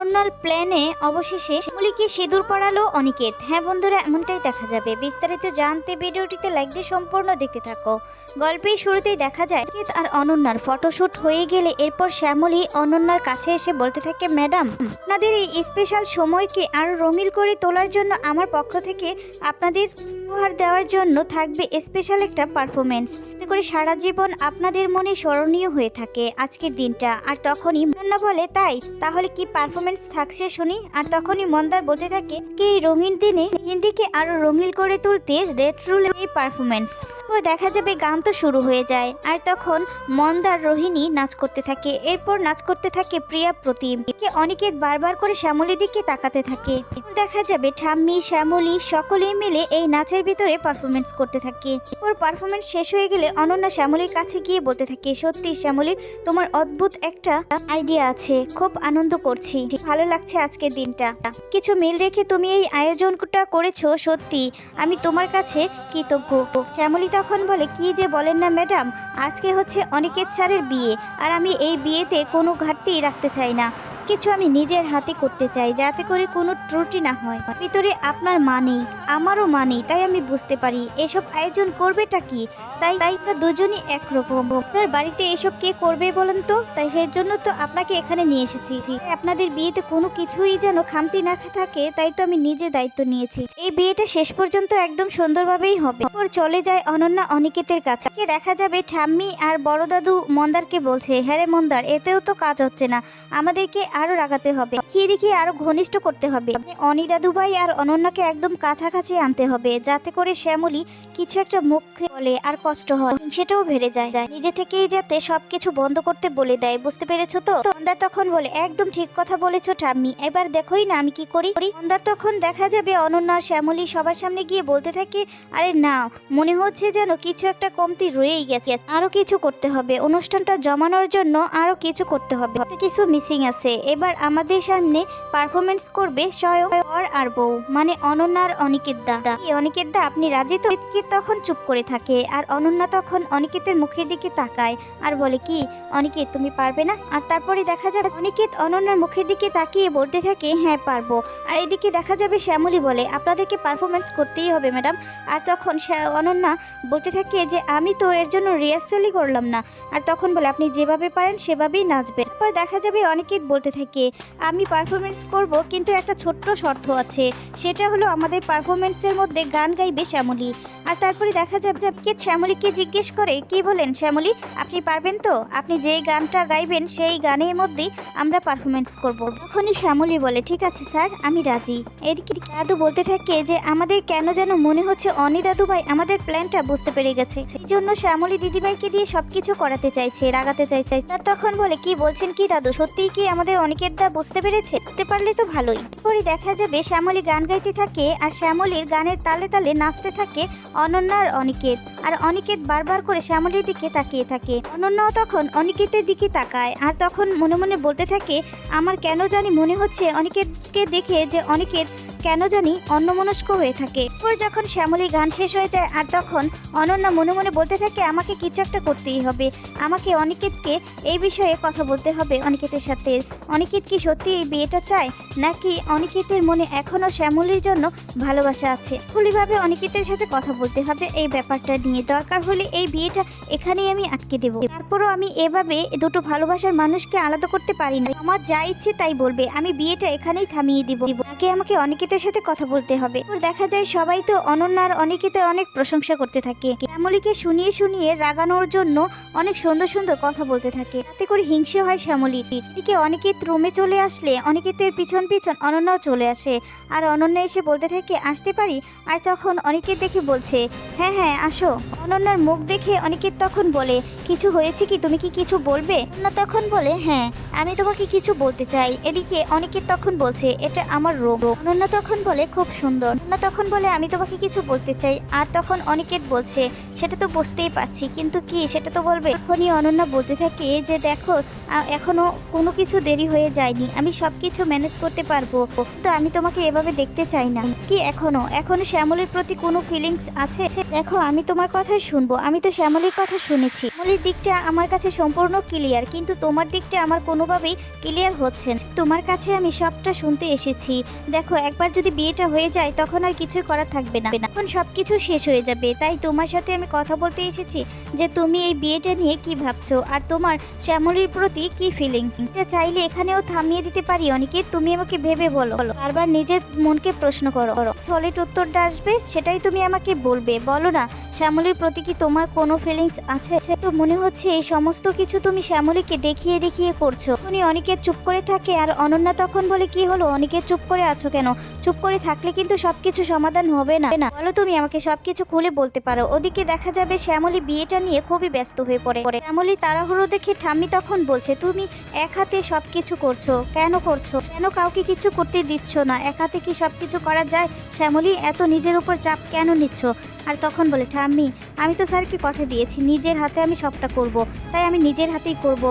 অন্যাল প্ল্যানে অবশেষে শিমুলিকে সিঁদুর পড়ালো অনিকেত। হ্যাঁ বন্ধুরা, এমনটাই দেখা যাবে। বিস্তারিত জানতে ভিডিওটিতে লাইক দিয়ে সম্পূর্ণ দেখতে থাকো। গল্পের শুরুতেই দেখা যায়, অনিকেত আর অনন্যার ফটোশ্যুট হয়ে গেলে এরপর শ্যামলী অনন্যার কাছে এসে বলতে থাকে, ম্যাডাম, আপনাদের এই স্পেশাল সময়কে আরও রঙিল করে তোলার জন্য আমার পক্ষ থেকে আপনাদের উপহার দেওয়ার জন্য থাকবে স্পেশাল একটা পারফরমেন্স করে সারা জীবন আপনাদের মনে স্মরণীয় হয়ে থাকে আজকের দিনটা। আর তখনই মন্না বলে, তাই? তাহলে কি পারফরমেন্স থাকছে শুনি? আর তখনই মন্দার বলতে থাকে, কি রঙিন দিনে হিন্দিকে আরও রঙিন করে তুলতে রেড রুল এই পারফরমেন্স দেখা যাবে গান তো শুরু হয়ে যায়। আর তখন মন্দার রোহিণী নাচ করতে থাকে। এরপর নাচ করতে থাকে প্রিয়া প্রতিম। কে অনিকেত বারবার করে শ্যামলীর দিকে তাকাতে থাকে। দেখা যাবে ঠাম্মি, শ্যামলী সকলেই মিলে এই নাচের ভিতরে পারফরমেন্স করতে থাকে। ওর পারফরমেন্স শেষ হয়ে গেলে অনন্যা শ্যামলীর কাছে গিয়ে বলতে থাকে, সত্যি শ্যামলী, তোমার অদ্ভুত একটা আইডিয়া আছে। খুব আনন্দ করছি। ভালো লাগছে আজকের দিনটা। কিছু মিল রেখে তুমি এই আয়োজনটা করেছ, সত্যি। আমি তোমার কাছে কৃতজ্ঞ। শ্যামলী তখন বলে, কি যে বলেন না ম্যাডাম, আজকে হচ্ছে অনিকেত স্যারের বিয়ে, আর আমি এই বিয়েতে কোনো ঘাটতি রাখতে চাই না। কিছু আমি নিজের হাতে করতে চাই যাতে করে কোনো ত্রুটি না হয়। ভিতরে আপনার মা নেই, আমারও মা নেই, তাই আমি বুঝতে পারি এসব আয়োজন করবেটা কি? তাই তাই আমরা দুজনই একরকম। আপনার বাড়িতে এসব কে করবে বলেন তো? তাই সেই জন্য তো আপনাকে এখানে নিয়ে এসেছি। আপনাদের বিয়েতে কোনো কিছুই যেন খামতি না থাকে, তাই তো আমি নিজে দায়িত্ব নিয়েছি। এই বিয়েটা শেষ পর্যন্ত একদম সুন্দরভাবেই হবে। চলে যায় অনন্যা অনিকেতের কাছে। দেখা যাবে ঠাম্মি আর বড় দাদু মন্দারকে বলছে হ্যাঁ রে মন্দার, এতেও তো কাজ হচ্ছে না। আমাদেরকে আরও রাগাতে হবে। দেখি আরও ঘনিষ্ঠ করতে হবে। অনিদা দুবাই আর অনন্যাকে একদম কাছাকাছি আনতে হবে, যাতে করে শ্যামলী কিছু একটা মুখে বলে আর কষ্ট হয়। সেটাও ভেড়ে যায়। নিজে থেকেই যাতে সবকিছু বন্ধ করতে বলে দেয়, বুঝতে পেরেছ তো? মন্দার তখন বলে, একদম ঠিক কথা বলেছ ঠাম্মি। এবার দেখোই না আমি কি করি। মন্দার তখন দেখা যাবে অনন্যা আর শ্যামলী সবার সামনে গিয়ে বলতে থাকে, আরে না, মনে হচ্ছে যেন কিছু একটা কমতি রয়েই গেছে। আরও কিছু করতে হবে। অনুষ্ঠানটা জমানোর জন্য আরও কিছু করতে হবে। কিছু মিসিং আছে। এবার আমাদের সামনে পারফরমেন্স করবে স্বয়ং আর বউ মানে অনন্যা আর অনিকেত দা অনিকেত দা আপনি রাজি তো? তখন চুপ করে থাকে আর অনন্যা তখন অনিকেতের মুখের দিকে তাকায় আর বলে, কি? অনিকেত, তুমি পারবে না? আর তারপরে দেখা যাবে অনিকেত অনন্যার মুখের দিকে তাকিয়ে বলতে থাকে হ্যাঁ পারব। আর এদিকে দেখা যাবে শ্যামলী বলে, আপনাদেরকে পারফরমেন্স করতেই হবে ম্যাডাম আর তখন অনন্যা বলতে থাকে যে, আমি তো এর জন্য রিহার্সালই করলাম না। আর তখন বলে, আপনি যেভাবে পারেন সেভাবেই নাচবেন। তারপর দেখা যাবে অনিকেত বলতে থাকে আমি পারফরমেন্স করব, কিন্তু একটা ছোট্ট শর্ত আছে। সেটা হলো আমাদের পারফরমেন্সের মধ্যে গান গাইবে শ্যামলী। আর তারপরে দেখা যাবে যে কে শ্যামলীকে জিজ্ঞেস করে, কি বলেন শ্যামলী? আপনি পারবেন তো? আপনি যেই গানটা গাইবেন, সেই গানের মধ্যেই আমরা পারফরমেন্স করব। তখনই শ্যামলী বলে, ঠিক আছে স্যার, আমি রাজি। এদিকে দাদু বলতে থাকে যে, আমাদের কেন যেন মনে হচ্ছে অনি দাদু ভাই আমাদের প্ল্যানটা বুঝতে পেরে গেছে। জন্য শ্যামলী দিদিভাইকে দিয়ে সবকিছু করাতে চাইছে, রাগাতে চাইছে। তার তখন বলে, কি বলছেন কি দাদু? সত্যিই কি আমাদের অনিকেত দা বুঝতে পেরেছে? বুঝতে পারলে তো ভালোই। পরে দেখা যাবে, শ্যামলী গান গাইতে থাকে আর শ্যামলীর গানের তালে তালে নাচতে থাকে অনন্যা আর অনিকেত। আর অনিকেত বারবার করে শ্যামলীর দিকে তাকিয়ে থাকে। অনন্যাও তখন অনিকেতের দিকে তাকায় আর তখন মনে মনে বলতে থাকে, আমার কেন জানি মনে হচ্ছে অনিকেতকে দেখে যে অনিকেত কেন জানি অন্যমনস্ক হয়ে থাকে। পরে যখন শ্যামলী গান শেষ হয়ে যায় আর তখন অনন্যা মনে মনে বলতে থাকে, আমাকে কিছু একটা করতেই হবে। আমাকে অনিকেতকে এই বিষয়ে কথা বলতে হবে অনিকেতের সাথে। অনিকেত কি সত্যি এই বিয়েটা চায়? নাকি অনিকেতের মনে এখনও শ্যামলীর জন্য ভালোবাসা আছে? স্কুলিভাবে অনিকেতের সাথে কথা বলতে হবে, এই ব্যাপারটা নিয়ে। দরকার হলে এই বিয়েটা এখানেই আমি আটকে দেবো। তারপরও আমি এভাবে দুটো ভালোবাসার মানুষকে আলাদা করতে পারি না। আমার যা ইচ্ছে তাই বলবে। আমি বিয়েটা এখানেই থামিয়ে দিব। আগে আমাকে অনিকেতের সাথে কথা বলতে হবে। দেখা যায় সবাই তো অনন্যার অনিকেতের অনেক প্রশংসা করতে থাকে। শ্যামলীকে শুনিয়ে শুনিয়ে রাগানোর জন্য অনেক সুন্দর সুন্দর কথা বলতে থাকে। তাতে করে হিংসে হয় শ্যামলীর। এদিকে অনিকেত রুমে চলে আসলে অনিকেতের পিছন পিছন অনন্যাও চলে আসে। আর অনন্যা এসে বলতে থাকে, আসতে পারি? আর তখন অনিকেত দেখে বলছে হ্যাঁ হ্যাঁ আসো। অনন্যার মুখ দেখে অনিকেত তখন বলে, কিছু হয়েছে কি? তুমি কি কিছু বলবে? না তখন বলে হ্যাঁ আমি তোমাকে কিছু বলতে চাই। এদিকে অনিকেত তখন বলছে, এটা আমার রোগ। অনন্যা তখন বলে, খুব সুন্দর। অনন্যা তখন বলে, আমি তোমাকে কিছু বলতে চাই। আর তখন অনিকেত বলছে, সেটা তো বুঝতেই পারছি, কিন্তু কি সেটা তো বলবে? এখনই অনন্যা বলতে থাকে যে, দেখো এখনও কোনো কিছু দেরি হয়ে যায়নি। আমি সব কিছু ম্যানেজ করতে পারব তো আমি তোমাকে এভাবে দেখতে চাই না। কি এখনও? এখনও শ্যামলের প্রতি কোনো ফিলিংস আছে? দেখো, আমি তোমার কথাই শুনব। আমি তো শ্যামলের কথা শুনেছি। শ্যামলের দিকটা আমার কাছে সম্পূর্ণ ক্লিয়ার কিন্তু তোমার দিকটা আমার কোনোভাবেই ক্লিয়ার হচ্ছে। তোমার কাছে আমি সবটা শুনতে এসেছি। দেখো, একবার যদি বিয়েটা হয়ে যায়, তখন আর কিছুই করার থাকবে না। তখন সবকিছু শেষ হয়ে যাবে। তাই তোমার সাথে আমি কথা বলতে এসেছি যে তুমি এই বিয়েটা নিয়ে কি ভাবছ? আর তোমার শ্যামলির প্রতি কি ফিলিংস এটা চাইলে এখানেও থামিয়ে দিতে পারি অনেকে তুমি আমাকে ভেবে বলো। বারবার নিজের মনকে প্রশ্ন করো। সলিড উত্তরটা আসবে, সেটাই তুমি আমাকে বলবে, বলো না, শ্যামলির প্রতি কি তোমার কোনো ফিলিংস আছে? তো মনে হচ্ছে এই সমস্ত কিছু তুমি শ্যামলীকে দেখিয়ে দেখিয়ে করছ। উনি অনেকে চুপ করে থাকে আর অনন্যা তখন বলে, কি হলো? অনেকে চুপ করে আছো কেন? চুপ করে থাকলে কিন্তু সবকিছু সমাধান হবে না না। বলো তুমি আমাকে সবকিছু খুলে বলতে পারো। ওদিকে দেখা যাবে শ্যামলী বিয়েটা নিয়ে খুবই ব্যস্ত হয়ে পড়ে। শ্যামলী তাড়াহুড়ো দেখে ঠাম্মি তখন বলছে, তুমি এক হাতে সবকিছু করছ। কেন করছ? কেন কাউকে কিছু করতে দিচ্ছ না? এক হাতে কি সবকিছু করা যায়? শ্যামলী, এত নিজের উপর চাপ কেন নিচ্ছ? আর তখন বলে, ঠাম্মি, আমি তো স্যারকে কথা দিয়েছি, নিজের হাতে আমি সবটা করব। তাই আমি নিজের হাতেই করব।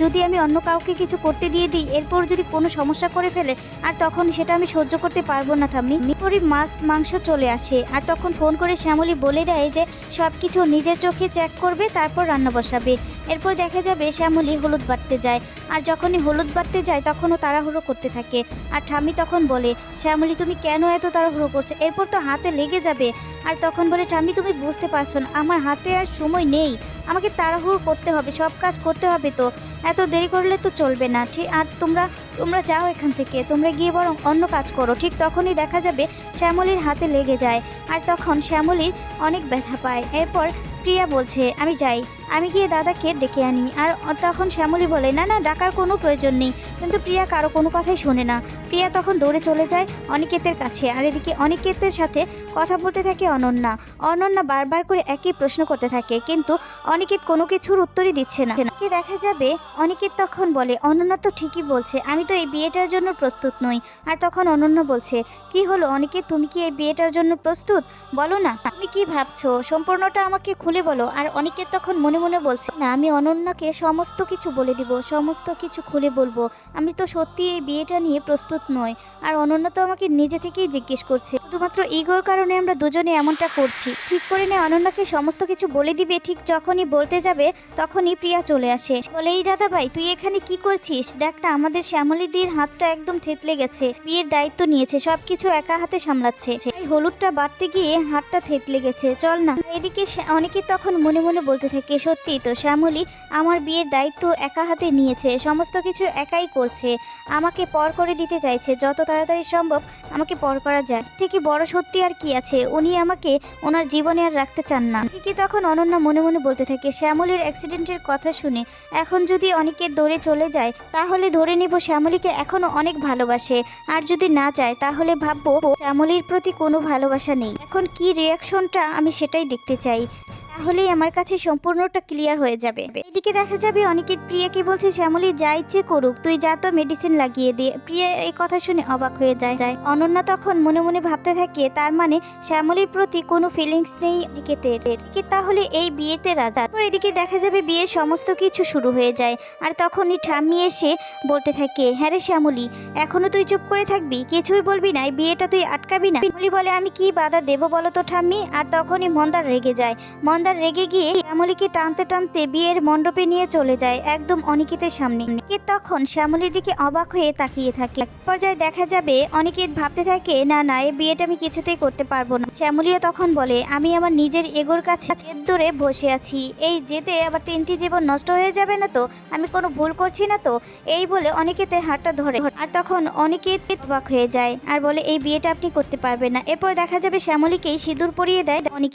যদি আমি অন্য কাউকে কিছু করতে দিয়ে দিই, এরপর যদি কোনো সমস্যা করে ফেলে, আর তখন সেটা আমি সহ্য করতে পারব না, ঠাম্মি। পরে মাছ, মাংস চলে আসে, আর তখন ফোন করে শ্যামলী বলে দেয় যে সব কিছু নিজের চোখে চেক করবে, তারপর রান্না বসাবে। এরপর দেখা যাবে শ্যামলী হলুদ বাটতে যায়, আর যখনই হলুদ বাটতে যায়, তখনও তাড়াহুড়ো করতে থাকে। আর ঠাম্মি তখন বলে, শ্যামলী, তুমি কেন এত তাড়াহুড়ো করছ? এরপর তো হাতে লেগে যাবে। আর তখন বলে ঠাম্মি তুমি বুঝতে পারছ না আমার হাতে আর সময় নেই। আমাকে তাড়াহুড়ো করতে হবে, সব কাজ করতে হবে তো। এত দেরি করলে তো চলবে না, ঠিক? আর তোমরা তোমরা যাও এখান থেকে, তোমরা গিয়ে বরং অন্য কাজ করো, ঠিক তখনই দেখা যাবে শ্যামলীর হাতে লেগে যায়। আর তখন শ্যামলীর অনেক ব্যথা পায়। এরপর প্রিয়া বলছে, আমি যাই। আমি গিয়ে দাদাকে ডেকে আনি। আর তখন শ্যামলী বলে, না না, ডাকার কোনো প্রয়োজন নেই। কিন্তু প্রিয়া কারও কোনো কথাই শোনে না। প্রিয়া তখন দৌড়ে চলে যায় অনিকেতের কাছে। আর এদিকে অনিকেতের সাথে কথা বলতে থাকে অনন্যা। অনন্যা বারবার করে একই প্রশ্ন করতে থাকে, কিন্তু অনিকেত কোনো কিছুর উত্তরই দিচ্ছে না। কি দেখা যাবে? অনিকেত তখন বলে, অনন্যা তো ঠিকই বলছে, আমি তো এই বিয়েটার জন্য প্রস্তুত নই। আর তখন অনন্য বলছে, কি হলো অনিকেত, তুমি কি এই বিয়েটার জন্য প্রস্তুত? বলো না। তুমি কি ভাবছ? সম্পূর্ণটা আমাকে খুলে বলো। আর অনিকেত তখন মনে মনে বলছে, না, আমি অনন্যাকে সমস্ত কিছু বলে দিব, সমস্ত কিছু খুলে বলব। আমি তো সত্যি এই বিয়েটা নিয়ে প্রস্তুত নই। আর অনন্যা তো আমাকে নিজে থেকেই জিজ্ঞেস করছে, শুধুমাত্র ইগোর কারণে আমরা দুজনে এমনটা করছি? ঠিক করে নে অনন্যাকে, সমস্ত কিছু বলে দিবে, ঠিক যখনই বলতে যাবে, তখনই প্রিয়া চলে আসে। বলে, এই দাদা ভাই তুই এখানে কি করছিস? দেখটা আমাদের শ্যামলিদির হাতটা একদম থেতলে গেছে, বিয়ের দায়িত্ব নিয়েছে, সবকিছু একা হাতে সামলাচ্ছে। এই হলুদটা বাড়তে গিয়ে হাতটা থেতলে গেছে। চল না। এদিকে অনেকে তখন মনে মনে বলতে থাকে, সত্যি তো, শ্যামলী, আমার বিয়ের দায়িত্ব একা হাতে নিয়েছে, সমস্ত কিছু একাই করছে। আমাকে পর করে দিতে চাইছে, যত তাড়াতাড়ি সম্ভব আমাকে পর করা যায়। থেকে বড় সত্যি আর কি আছে? উনি আমাকে ওনার জীবনে আর রাখতে চান না। ঠিকই তখন অনন্যা মনে মনে বলতে থাকে, শ্যামলীর অ্যাক্সিডেন্টের কথা শুনে, এখন যদি অনেকে দৌড়ে চলে যায়, তাহলে ধরে নিব শ্যামলীকে এখনও অনেক ভালোবাসে। আর যদি না যায়, তাহলে ভাববো শ্যামলীর প্রতি কোনো ভালোবাসা নেই। এখন কি রিয়াকশনটা আমি সেটাই দেখতে চাই। তাহলেই আমার কাছে সম্পূর্ণটা ক্লিয়ার হয়ে যাবে। এদিকে দেখা যাবে অনিকেত প্রিয়াকে বলছে, শ্যামলী, যা ইচ্ছে করুক, তুই যা তো মেডিসিন লাগিয়ে দে। প্রিয়া এই কথা শুনে অবাক হয়ে যায়। যায়। অনন্যা তখন মনে মনে ভাবতে থাকে, তার মানে শ্যামলীর প্রতি কোনো ফিলিংস নেই অনিকেতের। এদিকে তাহলে এই বিয়েতে রাজা। এদিকে দেখা যাবে বিয়ের সমস্ত কিছু শুরু হয়ে যায়। আর তখনই ঠাম্মি এসে বলতে থাকে হ্যাঁ রে শ্যামলী, এখনও তুই চুপ করে থাকবি? কিছুই বলবি না বিয়েটা তুই আটকাবি না? বলে, আমি কি বাধা দেবো বলো তো ঠাম্মি? আর তখনই মন্দার রেগে যায়। মন্দার রেগে গিয়ে শ্যামলীকে টানতে টানতে বিয়ের মণ্ডপে নিয়ে চলে যায় একদম অনিকেতের সামনে। অনিকেত তখন শ্যামলীর দিকে অবাক হয়ে তাকিয়ে থাকে। এক পর্যায়ে দেখা যাবে অনিকেত ভাবতে থাকে, না না, এই বিয়েটা আমি কিছুতেই করতে পারব না। শ্যামলীও তখন বলে, আমি আমার নিজের এগোর কাছে জেদ ধরে বসে আছি। এই যেতে আবার তিনটি জীবন নষ্ট হয়ে যাবে না তো? আমি কোনো ভুল করছি না তো? এই বলে অনিকেতের হাতটা ধরে। আর তখন অনিকেত অবাক হয়ে যায় আর বলে, এই বিয়েটা আপনি করতে পারবেন না। এরপর দেখা যাবে শ্যামলীকেই সিঁদুর পরিয়ে দেয় অনিকেত।